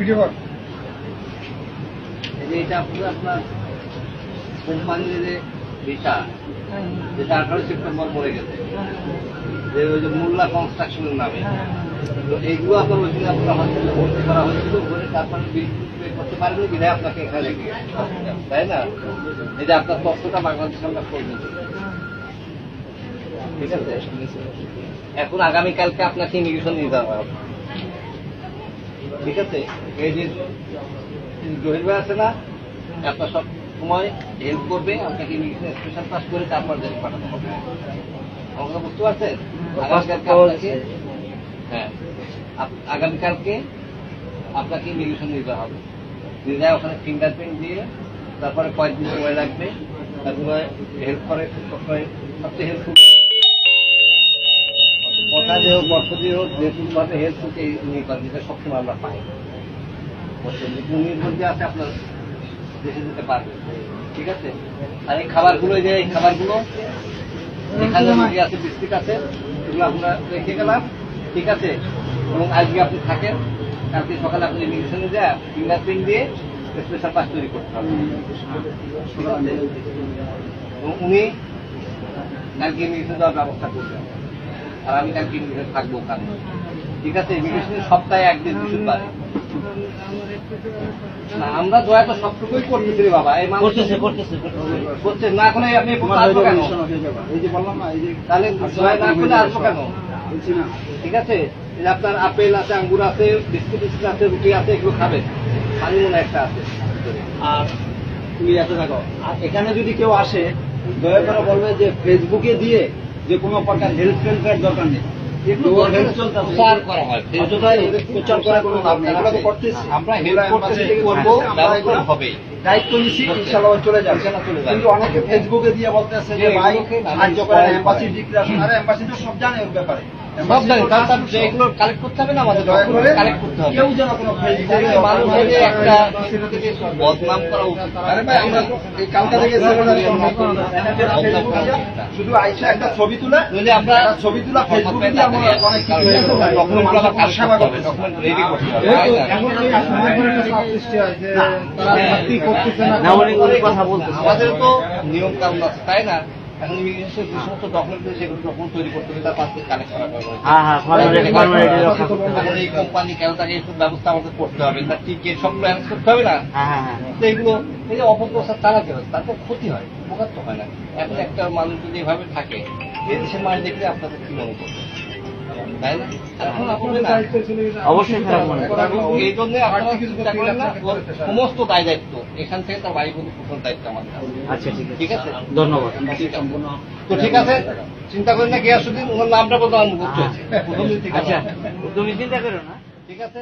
Video কর। যে আপনার ঠিক আছে? এখন আগামীকালকে আপনাকে ইমিগ্রেশন যাওয়া হবে। ঠিক আছে? এই যে জহির ভাই আছে না আপনার সব সময় হেল্প করবে আপনাকে ইমিগ্রেশন স্পেশাল পাস করে তারপর দেশে পাঠাতে হবে। আমার কথা বুঝতে পারছেন? আগামীকালকে আপনাকে হ্যাঁ আগামীকালকে আপনাকে ইমিগ্রেশন নিতে হবে। নিয়ে যায় ওখানে ফিঙ্গারপ্রিন্ট দিয়ে তারপরে কয়েকদিন সময় লাগবে তারপরে হেল্প করে সবসময় সবচেয়ে হেল্পফুল দিয়ে হোক দিয়ে হোক যেহেতুভাবে হেল্প নিয়ে করেন যেটা সবসময় আমরা পাই। নির্ভর যে আছে আপনার দেশে যেতে পারবে। ঠিক আছে? আর এই খাবারগুলো যে এই খাবারগুলো এখানে আছে বিস্কিট আছে এগুলো আমরা রেখে গেলাম। ঠিক আছে? এবং আজকে আপনি থাকেন কালকে সকালে আপনি ইমিগ্রেশনে যায় ফিঙ্গারপ্রিন্ট দিয়ে স্পেশাল পাস তৈরি করতে হবে। এবং উনি কালকে ইমিগ্রেশন দেওয়ার ব্যবস্থা করবেন। আর আমি কালকে থাকব ওখানে? ঠিক আছে ইমিগ্রেশনের সপ্তাহে একদিন বৃহস্পতিবার। না আমরা দয়া তো সবটুকুই করতেছি রে বাবা। এই মানুষ করতেছে করতেছে করছে না করে আপনি আসব কেন? এই যে বললাম না এই যে তাহলে দয়া না করলে আসব কেন? ঠিক আছে? আপনার আপেল আছে আঙ্গুর আছে বিস্কুট বিস্কুট আছে রুটি আছে এগুলো খাবেন। পানি মনে একটা আছে। আর তুমি এত থাকো আর এখানে যদি কেউ আসে দয়া করে বলবে যে ফেসবুকে দিয়ে যে কোনো প্রকার হেলথ হেল্পের দরকার নেই। আমরা হেল্প করতেছি। করব হবে। দায়িত্ব নিছি ইনশাআল্লাহ চলে যাবে কিন্তু অনেকে ফেসবুকে দিয়ে বলতেছে যে ভাই সাহায্য করেন এম্বাসি। ডিক্লারেশন আরে এম্বাসি তো সব জানে ওর ব্যাপারে সব জানি তার তার Embassy কালেক্ট করতে হবে না আমাদের দয়া কালেক্ট করতে হবে কেউ যেন কোনো ফেসবুকে মানুষের একটা বদনাম করা উচিত আরে ভাই আমরা এই কালকা থেকে শুধু আইসা একটা ছবি তুলে নইলে আমরা ছবি তুলে ফেসবুকে দিয়ে আমরা অনেক কিছু হয়ে যাবে। ডকুমেন্টগুলো সেবা করতে হবে করতে হবে। ডকুমেন্ট রেডি করতে হবে যেহেতু তাই না? এখন সৃষ্টি হয় যে তারা হ্যাঁ। করতেছে না। না, অনেক অনেক কথা বলতেছে। আমাদের তো নিয়ম কানুন আছে তাই না? এখন ইমিগ্রেশন যে সমস্ত ডকুমেন্ট সেগুলো ডকুমেন্ট তৈরি করতে হবে তার পাশ কালেক্ট করা হ্যাঁ হ্যাঁ ফর্মালিটি ফর্মালিটি রক্ষা করতে হবে। এখন এই কোম্পানি কেন তাকে এইসব ব্যবস্থা আমাদের করতে হবে। তার টিকিট সবগুলো অ্যারেঞ্জ করতে হবে না? হ্যাঁ হ্যাঁ তো এগুলো এই যে অপপ্রচার চালাতে হবে তাতে ক্ষতি হয় উপকার তো হয় না। এখন একটা মানুষ যদি এভাবে থাকে এই দেশের মানুষ দেখলে আপনাদের কি মনে করবে? অবশ্যই খারাপ মনে এই জন্য সমস্ত দায় দায়িত্ব। এখান থেকে তার বাড়ি প্রথম দায়িত্ব আমাদের আচ্ছা ঠিক আছে। ধন্যবাদ। তো ঠিক আছে চিন্তা করেন না গিয়াসুদ্দিন ওর নামটা বলতে আচ্ছা তুমি চিন্তা করো না। ঠিক আছে